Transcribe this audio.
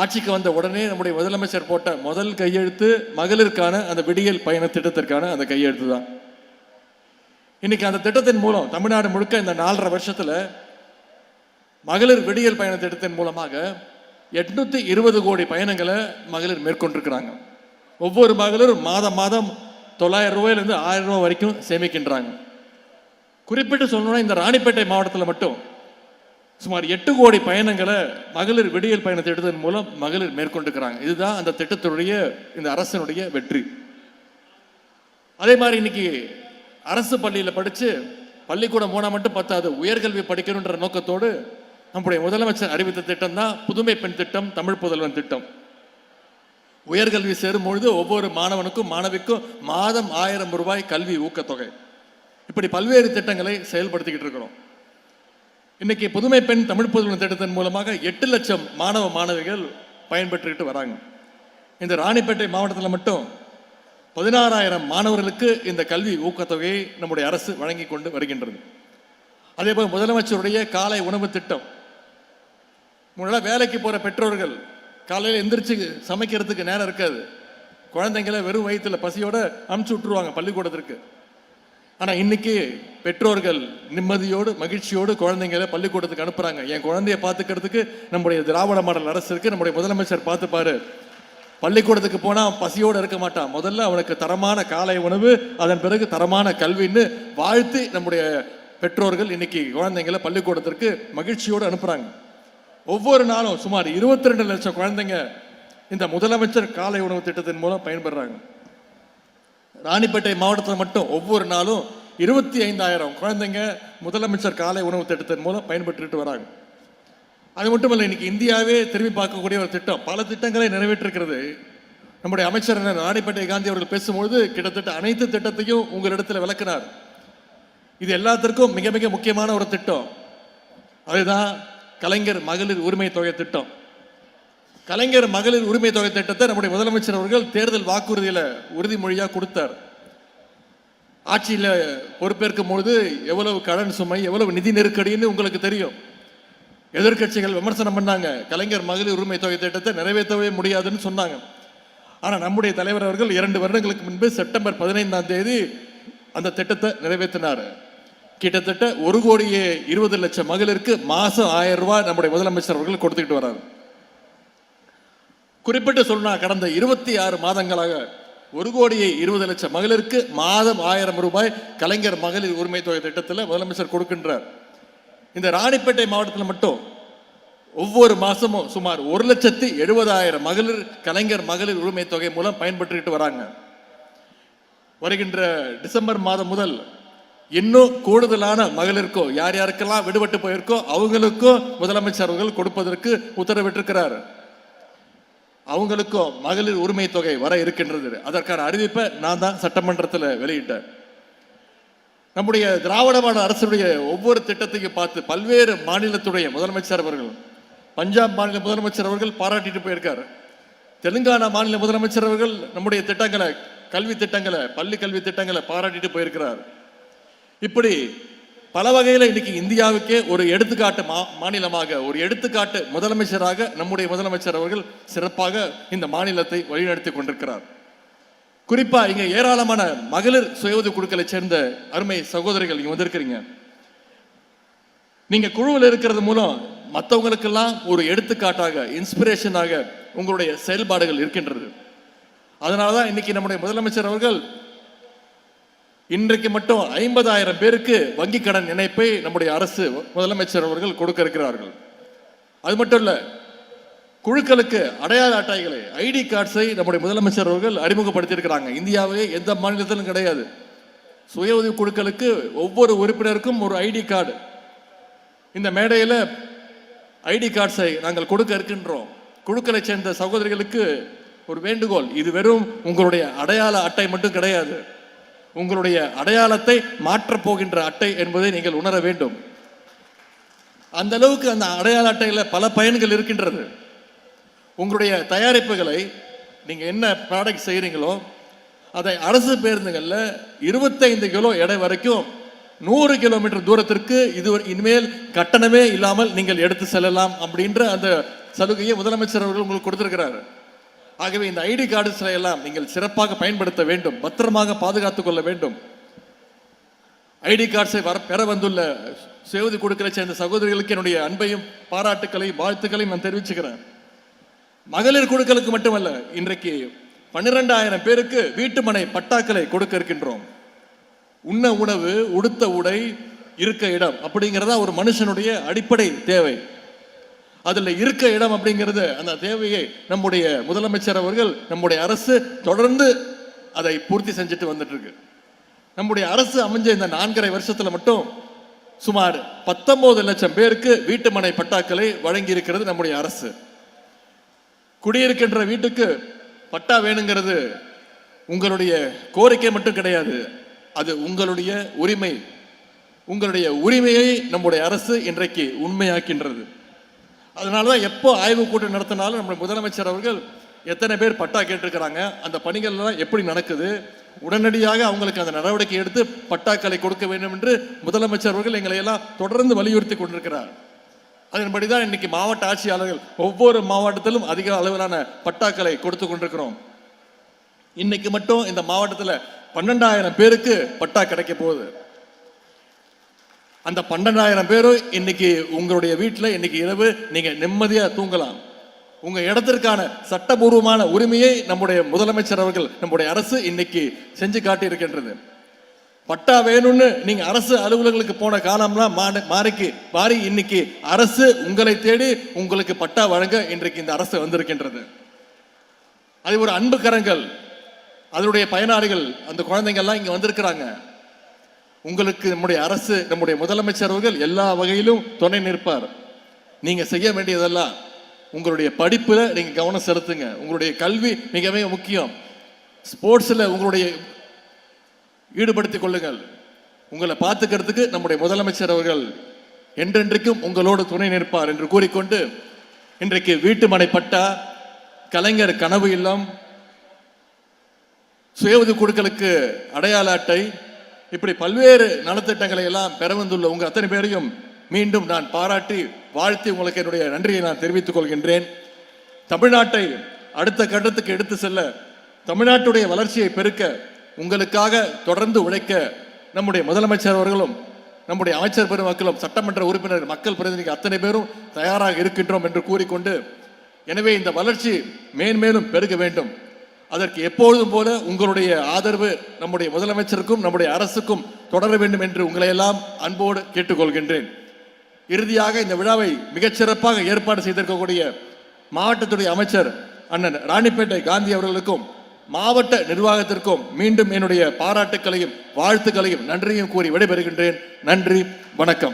ஆட்சிக்கு வந்த உடனே நம்முடைய முதலமைச்சர் போட்ட முதல் கையெழுத்து மகளிருக்கான அந்த விடியல் பயண திட்டத்திற்கான அந்த கையெழுத்து தான். இன்னைக்கு அந்த திட்டத்தின் மூலம் தமிழ்நாடு முழுக்க இந்த நாலரை வருஷத்தில் மகளிர் விடியல் பயண திட்டத்தின் மூலமாக எட்நூத்தி இருபது கோடி பயணங்களை மகளிர் மேற்கொண்டிருக்கிறாங்க. ஒவ்வொரு மகளிரும் மாதம் மாதம் தொள்ளாயிரம் ரூபாயிலிருந்து ஆயிரம் ரூபாய் வரைக்கும் சேமிக்கின்றாங்க. குறிப்பிட்டு சொல்லணும்னா இந்த ராணிப்பேட்டை மாவட்டத்தில் மட்டும் சுமார் எட்டு கோடி பயணங்களை மகளிர் விடியல் பயணத்தை எடுத்ததன் மூலம் மகளிர் மேற்கொண்டுக்கிறாங்க இதுதான் அந்த திட்டத்தினுடைய இந்த அரசனுடைய வெற்றி. அதே மாதிரி இன்னைக்கு அரசு பள்ளியில் படித்து பள்ளிக்கூடம் போனால் மட்டும் பத்தாது உயர்கல்வி படிக்கணுன்ற நோக்கத்தோடு நம்முடைய முதலமைச்சர் அறிவித்த திட்டம் தான் புதுமை பெண் திட்டம் தமிழ் புதல்வன் திட்டம். உயர்கல்வி சேரும் பொழுது ஒவ்வொரு மாணவனுக்கும் மாணவிக்கும் மாதம் ஆயிரம் ரூபாய் கல்வி ஊக்கத்தொகை. இப்படி பல்வேறு திட்டங்களை செயல்படுத்திக்கிட்டு இருக்கிறோம். இன்னைக்கு புதுமை பெண் தமிழ் புதுமை திட்டத்தின் மூலமாக எட்டு லட்சம் மாணவ மாணவிகள் பயன்பெற்றுக்கிட்டு வராங்க. இந்த ராணிப்பேட்டை மாவட்டத்தில் மட்டும் பதினாறாயிரம் மாணவர்களுக்கு இந்த கல்வி ஊக்கத்தொகையை நம்முடைய அரசு வழங்கி கொண்டு வருகின்றது. அதே போல் முதலமைச்சருடைய காலை உணவு திட்டம். முன்னாடி வேலைக்கு போகிற பெற்றோர்கள் காலையில் எந்திரிச்சு சமைக்கிறதுக்கு நேரம் இருக்காது. குழந்தைங்கள வெறும் வயிற்றுல பசியோடு அமுச்சு விட்டுருவாங்க பள்ளிக்கூடத்திற்கு. ஆனால் இன்னைக்கு பெற்றோர்கள் நிம்மதியோடு மகிழ்ச்சியோடு குழந்தைங்களை பள்ளிக்கூடத்துக்கு அனுப்புறாங்க. என் குழந்தைய பார்த்துக்கிறதுக்கு நம்முடைய திராவிட மாடல் அரசு இருக்கு நம்முடைய முதலமைச்சர் பார்த்துப்பாரு. பள்ளிக்கூடத்துக்கு போனால் பசியோடு இருக்க மாட்டான். முதல்ல அவனுக்கு தரமான காலை உணவு அதன் பிறகு தரமான கல்வின்னு வாழ்த்து நம்முடைய பெற்றோர்கள் இன்னைக்கு குழந்தைங்களை பள்ளிக்கூடத்திற்கு மகிழ்ச்சியோடு அனுப்புகிறாங்க ஒவ்வொரு நாளும் சுமார் இருபத்தி ரெண்டு லட்சம் குழந்தைங்க இந்த முதலமைச்சர் காலை உணவு திட்டத்தின் மூலம் பயன்பெறாங்க. ராணிப்பேட்டை மாவட்டத்தில் மட்டும் ஒவ்வொரு நாளும் இருபத்தி ஐந்தாயிரம் குழந்தைங்க முதலமைச்சர் காலை உணவு திட்டத்தின் மூலம் பயன்பெற்றுட்டு வராங்க. அது மட்டுமல்ல இன்னைக்கு இந்தியாவே திரும்பி பார்க்கக்கூடிய ஒரு திட்டம். பல திட்டங்களை நிறைவேற்றிருக்கிறது. நம்முடைய அமைச்சர் ராணிப்பேட்டை காந்தி அவர்கள் பேசும்பொழுது கிட்டத்தட்ட அனைத்து திட்டத்தையும் உங்களிடத்தில் விளக்கினார். இது எல்லாத்திற்கும் மிக மிக முக்கியமான ஒரு திட்டம். அதுதான் கலைஞர் மகளிர் உரிமை தொகை திட்டம். கலைஞர் மகளிர் உரிமை தொகை திட்டத்தை நம்முடைய முதலமைச்சர் அவர்கள் தேர்தல் வாக்குறுதியில் உறுதிமொழியாக கொடுத்தார். ஆட்சியில் பொறுப்பேற்கும் பொழுது எவ்வளவு கடன் சுமை எவ்வளவு நிதி நெருக்கடின்னு உங்களுக்கு தெரியும். எதிர்க்கட்சிகள் விமர்சனம் பண்ணாங்க. கலைஞர் மகளிர் உரிமை தொகை திட்டத்தை நிறைவேற்றவே முடியாதுன்னு சொன்னாங்க. ஆனால் நம்முடைய தலைவர் அவர்கள் இரண்டு வருடங்களுக்கு முன்பு செப்டம்பர் பதினைந்தாம் தேதி அந்த திட்டத்தை நிறைவேற்றினார். கிட்டத்தட்ட ஒரு கோடியே இருபது லட்சம் மகளிருக்கு மாதம் ஆயிரம் ரூபாய் நம்முடைய முதலமைச்சர் அவர்கள் கொடுத்துக்கிட்டு வராங்க குறிப்பிட்டு சொன்னால் கடந்த இருபத்தி ஆறு மாதங்களாக ஒரு கோடியே இருபது லட்சம் மகளிருக்கு மாதம் ஆயிரம் ரூபாய் கலைஞர் மகளிர் உரிமை தொகை திட்டத்தில் முதலமைச்சர் கொடுக்கின்றார். இந்த ராணிப்பேட்டை மாவட்டத்தில் மட்டும் ஒவ்வொரு மாதமும் சுமார் ஒரு லட்சத்தி எழுபதாயிரம் மகளிர் கலைஞர் மகளிர் உரிமை தொகை மூலம் பயன்பெற்றுக்கிட்டு வராங்க. வருகின்ற டிசம்பர் மாதம் முதல் இன்னும் கூடுதலான மகளிருக்கோ யார் யாருக்கெல்லாம் விடுபட்டு போயிருக்கோ அவங்களுக்கும் முதலமைச்சர் அவர்கள் கொடுப்பதற்கு உத்தரவிட்டிருக்கிறார். அவங்களுக்கும் மகளிர் உரிமை தொகை வர இருக்கின்றது. அதற்கான அறிவிப்பை நான் தான் சட்டமன்றத்தில் வெளியிட்டேன். நம்முடைய திராவிட மாடல் அரசுடைய ஒவ்வொரு திட்டத்தையும் பார்த்து பல்வேறு மாநிலத்துடைய முதலமைச்சர் அவர்கள் பஞ்சாப் மாநில முதலமைச்சர் அவர்கள் பாராட்டிட்டு போயிருக்கார். தெலுங்கானா மாநில முதலமைச்சர் அவர்கள் நம்முடைய திட்டங்களை கல்வி திட்டங்களை பள்ளி கல்வி திட்டங்களை பாராட்டிட்டு போயிருக்கிறார். இப்படி பல வகையில் இன்னைக்கு இந்தியாவுக்கே ஒரு எடுத்துக்காட்டு மா மாநிலமாக ஒரு எடுத்துக்காட்டு முதலமைச்சராக நம்முடைய முதலமைச்சர் அவர்கள் சிறப்பாக இந்த மாநிலத்தை வழிநடத்தி கொண்டிருக்கிறார். குறிப்பா இங்க ஏராளமான மகளிர் சுய உதவி குழுக்களை சேர்ந்த அருமை சகோதரிகள் இங்க வந்திருக்கிறீங்க. நீங்க குழுவில் இருக்கிறது மூலம் மற்றவங்களுக்கெல்லாம் ஒரு எடுத்துக்காட்டாக இன்ஸ்பிரேஷனாக உங்களுடைய செயல்பாடுகள் இருக்கின்றது. அதனாலதான் இன்னைக்கு நம்முடைய முதலமைச்சர் அவர்கள் இன்றைக்கு மட்டும் ஐம்பதாயிரம் பேருக்கு வங்கி கடன் இணைப்பை நம்முடைய அரசு முதலமைச்சர் அவர்கள் கொடுக்க இருக்கிறார்கள் அது மட்டும் இல்ல குழுக்களுக்கு அடையாள அட்டைகளை ஐடி கார்ட்ஸை நம்முடைய முதலமைச்சர் அவர்கள் அறிமுகப்படுத்தியிருக்கிறாங்க. இந்தியாவே எந்த மாநிலத்திலும் கிடையாது. சுய உதவி குழுக்களுக்கு ஒவ்வொரு உறுப்பினருக்கும் ஒரு ஐடி கார்டு. இந்த மேடையில் ஐடி கார்ட்ஸை நாங்கள் கொடுக்க இருக்கின்றோம். குழுக்களை சேர்ந்த சகோதரிகளுக்கு ஒரு வேண்டுகோள். இது வெறும் உங்களுடைய அடையாள அட்டை மட்டும் கிடையாது. உங்களுடைய அடையாளத்தை மாற்றப் போகின்ற அட்டை என்பதை நீங்கள் உணர வேண்டும். அந்த அளவுக்கு அந்த அடையாள அட்டையில் பல பயன்கள் இருக்கின்றது. உங்களுடைய தயாரிப்புகளை நீங்கள் என்ன ப்ராடக்ட் செய்கிறீங்களோ அதை அரசு பேருந்துகளில் இருபத்தைந்து கிலோ எடை வரைக்கும் நூறு கிலோமீட்டர் தூரத்திற்கு இது இனிமேல் கட்டணமே இல்லாமல் நீங்கள் எடுத்து செல்லலாம் அப்படின்ற அந்த சலுகையை முதலமைச்சர் அவர்கள் உங்களுக்கு கொடுத்திருக்கிறார். ஆகவே இந்த ஐடி கார்டுகளை எல்லாம் நீங்கள் சிறப்பாக பயன்படுத்த வேண்டும் பத்திரமாக பாதுகாத்துக் கொள்ள வேண்டும். ஐடி கார்ட்ஸை வர பெற வந்துள்ள சேவதி கொடுக்கலை சேர்ந்த சகோதரிகளுக்கு என்னுடைய அன்பையும் பாராட்டுக்களையும் வாழ்த்துக்களையும் நான் தெரிவிச்சுக்கிறேன். மகளிர் குழுக்களுக்கு மட்டுமல்ல இன்றைக்கு பன்னிரெண்டாயிரம் பேருக்கு வீட்டுமனை பட்டாக்களை கொடுக்க இருக்கின்றோம். உண்ண உணவு உடுத்த உடை இருக்க இடம் அப்படிங்கிறதா ஒரு மனுஷனுடைய அடிப்படை தேவை. அதில் இருக்க இடம் அப்படிங்கிறது அந்த தேவையை நம்முடைய முதலமைச்சர் அவர்கள் நம்முடைய அரசு தொடர்ந்து அதை பூர்த்தி செஞ்சுட்டு வந்துட்டு இருக்கு நம்முடைய அரசு அமைஞ்ச இந்த நான்கரை வருஷத்துல மட்டும் சுமார் பத்தொன்பது லட்சம் பேருக்கு வீட்டுமனை பட்டாக்களை வழங்கி இருக்கிறது நம்முடைய அரசு. குடியிருக்கின்ற வீட்டுக்கு பட்டா வேணுங்கிறது உங்களுடைய கோரிக்கை மட்டும் கிடையாது. அது உங்களுடைய உரிமை. உங்களுடைய உரிமையை நம்முடைய அரசு இன்றைக்கு உண்மையாக்கின்றது. அதனால தான் எப்போ ஆய்வுக் கூட்டம் நடத்தினாலும் நம்ம முதலமைச்சர் அவர்கள் எத்தனை பேர் பட்டா கேட்டிருக்கிறாங்க அந்த பணிகள்லாம் எப்படி நடக்குது உடனடியாக அவங்களுக்கு அந்த நடவடிக்கை எடுத்து பட்டாக்களை கொடுக்க வேண்டும் என்று முதலமைச்சர் அவர்கள் எங்களை எல்லாம் தொடர்ந்து வலியுறுத்தி கொண்டிருக்கிறார். அதன்படி தான் இன்னைக்கு மாவட்ட ஆட்சியாளர்கள் ஒவ்வொரு மாவட்டத்திலும் அதிக அளவிலான பட்டாக்களை கொடுத்து கொண்டிருக்கிறோம். இன்னைக்கு மட்டும் இந்த மாவட்டத்தில் பன்னெண்டாயிரம் பேருக்கு பட்டா கிடைக்க போகுது. அந்த பன்னெண்டாயிரம் பேரும் இன்னைக்கு உங்களுடைய வீட்டில் இன்னைக்கு இரவு நீங்கள் நிம்மதியாக தூங்கலாம். உங்கள் இடத்திற்கான சட்டபூர்வமான உரிமையை நம்முடைய முதலமைச்சர் அவர்கள் நம்முடைய அரசு இன்னைக்கு செஞ்சு காட்டி இருக்கின்றது பட்டா வேணும்னு நீங்கள் அரசு அலுவலர்களுக்கு போன காலம்லாம் மாறி- மாறிக்கு மாறி இன்னைக்கு அரசு உங்களை தேடி உங்களுக்கு பட்டா வழங்க இன்றைக்கு இந்த அரசு வந்திருக்கின்றது. அது ஒரு அன்பு கரங்கள். அதனுடைய பயனாளிகள் அந்த குழந்தைங்கள்லாம் இங்கே வந்திருக்கிறாங்க. உங்களுக்கு நம்முடைய அரசு நம்முடைய முதலமைச்சர் அவர்கள் எல்லா வகையிலும் துணை நிற்பார். நீங்க செய்ய வேண்டியதெல்லாம் உங்களுடைய படிப்புல நீங்க கவனம் செலுத்துங்க. உங்களுடைய கல்வி மிகவே முக்கியம். ஸ்போர்ட்ஸில் உங்களுடைய ஈடுபடுத்திக் கொள்ளுங்கள். உங்களை பார்த்துக்கிறதுக்கு நம்முடைய முதலமைச்சர் அவர்கள் என்றென்றைக்கும் உங்களோடு துணை நிற்பார் என்று கூறிக்கொண்டு இன்றைக்கு வீட்டுமனை பட்டா கலைஞர் கனவு இல்லம் சுய உதவி குழுக்களுக்கு அடையாள அட்டை இப்படி பல்வேறு நலத்திட்டங்களை எல்லாம் பெற வந்துள்ள உங்கள் அத்தனை பேரையும் மீண்டும் நான் பாராட்டி வாழ்த்தி உங்களுக்கு என்னுடைய நன்றியை நான் தெரிவித்துக் கொள்கின்றேன். தமிழ்நாட்டை அடுத்த கட்டத்துக்கு எடுத்து செல்ல தமிழ்நாட்டுடைய வளர்ச்சியை பெருக்க உங்களுக்காக தொடர்ந்து உழைக்க நம்முடைய முதலமைச்சர் அவர்களும் நம்முடைய அமைச்சர் பெருமக்களும் சட்டமன்ற உறுப்பினர் மக்கள் பிரதிநிதிகள் அத்தனை பேரும் தயாராக இருக்கின்றோம் என்று கூறிக்கொண்டு எனவே இந்த வளர்ச்சி மேன்மேலும் பெருக வேண்டும். அதற்கு எப்பொழுதும் போல உங்களுடைய ஆதரவு நம்முடைய முதலமைச்சருக்கும் நம்முடைய அரசுக்கும் தொடர வேண்டும் என்று உங்களை எல்லாம் அன்போடு கேட்டுக்கொள்கின்றேன். இறுதியாக இந்த விழாவை மிகச்சிறப்பாக ஏற்பாடு செய்திருக்கக்கூடிய மாவட்டத்துடைய அமைச்சர் அண்ணன் ராணிப்பேட்டை காந்தி அவர்களுக்கும் மாவட்ட நிர்வாகத்திற்கும் மீண்டும் என்னுடைய பாராட்டுக்களையும் வாழ்த்துக்களையும் நன்றியும் கூறி விடைபெறுகின்றேன். நன்றி வணக்கம்.